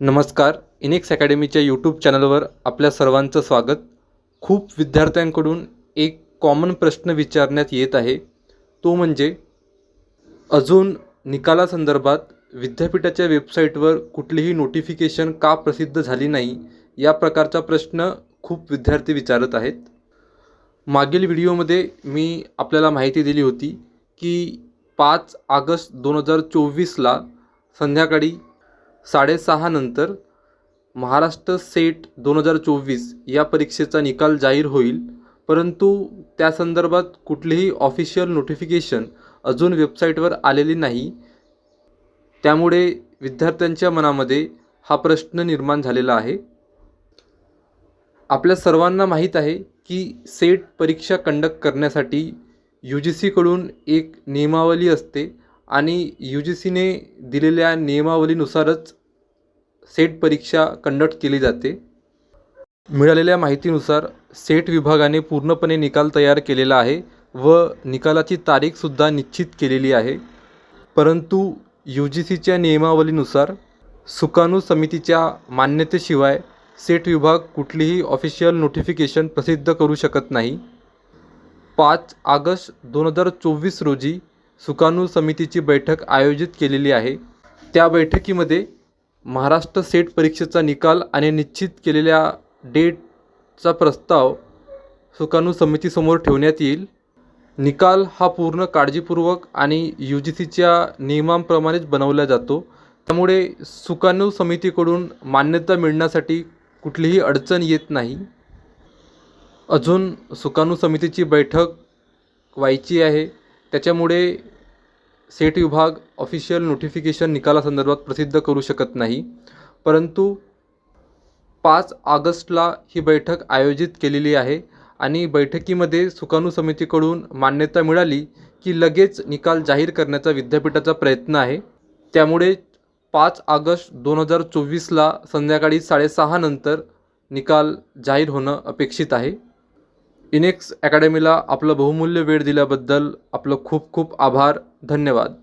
नमस्कार. इनिक्स अकॅडमीच्या यूट्यूब चॅनलवर आपल्या सर्वांचं स्वागत. खूप विद्यार्थ्यांकडून एक कॉमन प्रश्न विचारण्यात येत आहे. तो म्हणजे अजून निकालासंदर्भात विद्यापीठाच्या वेबसाईटवर कुठलीही नोटिफिकेशन का प्रसिद्ध झाली नाही या प्रकारचा प्रश्न खूप विद्यार्थी विचारत आहेत. मागील व्हिडिओमध्ये मी आपल्याला माहिती दिली होती की पाच ऑगस्ट दोन हजार चोवीसला संध्याकाळी साडेसहा नंतर महाराष्ट्र सेट दोन हजार चोवीस या परीक्षेचा निकाल जाहीर होईल. परंतु त्या संदर्भात कुठलीही ऑफिशियल नोटिफिकेशन अजून वेबसाईटवर आलेली नाही. त्यामुळे विद्यार्थ्यांच्या मनामध्ये हा प्रश्न निर्माण झालेला आहे. आपल्या सर्वांना माहीत आहे की सेट परीक्षा कंडक्ट करण्यासाठी यू जी सीकडून एक नियमावली असते. आणि यू जी सीने दिलेल्या नियमावलीनुसारच सेट परीक्षा कंडक्ट केली जाते. मिळालेल्या माहितीनुसार सेट विभागाने पूर्णपणे निकाल तयार केलेला आहे व निकालाची तारीखसुद्धा निश्चित केलेली आहे. परंतु यू जी सीच्या नियमावलीनुसार सुकाणू समितीच्या मान्यतेशिवाय सेट विभाग कुठलीही ऑफिशियल नोटिफिकेशन प्रसिद्ध करू शकत नाही. पाच ऑगस्ट दोन हजार चोवीस रोजी सुकाणू समितीची बैठक आयोजित केलेली आहे. त्या बैठकीमध्ये महाराष्ट्र सेट परीक्षेचा निकाल आणि निश्चित केलेल्या डेटचा प्रस्ताव सुकाणू समितीसमोर ठेवण्यात येईल. निकाल हा पूर्ण काळजीपूर्वक आणि यू जी सीच्या नियमांप्रमाणेच बनवला जातो. त्यामुळे सुकाणू समितीकडून मान्यता मिळण्यासाठी कुठलीही अडचण येत नाही. अजून सुकाणू समितीची बैठक व्हायची आहे. त्याच्यामुळे सेट विभाग ऑफिशियल नोटिफिकेशन निकालासंदर्भात प्रसिद्ध करू शकत नाही. परंतु पाच ऑगस्टला ही बैठक आयोजित केलेली आहे आणि बैठकीमध्ये सुकाणू समितीकडून मान्यता मिळाली की लगेच निकाल जाहीर करण्याचा विद्यापीठाचा प्रयत्न आहे. त्यामुळे पाच ऑगस्ट दोन हजार चोवीसला संध्याकाळी साडेसहा नंतर निकाल जाहीर होणं अपेक्षित आहे. इनेक्स अकॅडमीला आपलं बहुमूल्य वेळ दिल्याबद्दल आपलं खूप खूप आभार. धन्यवाद.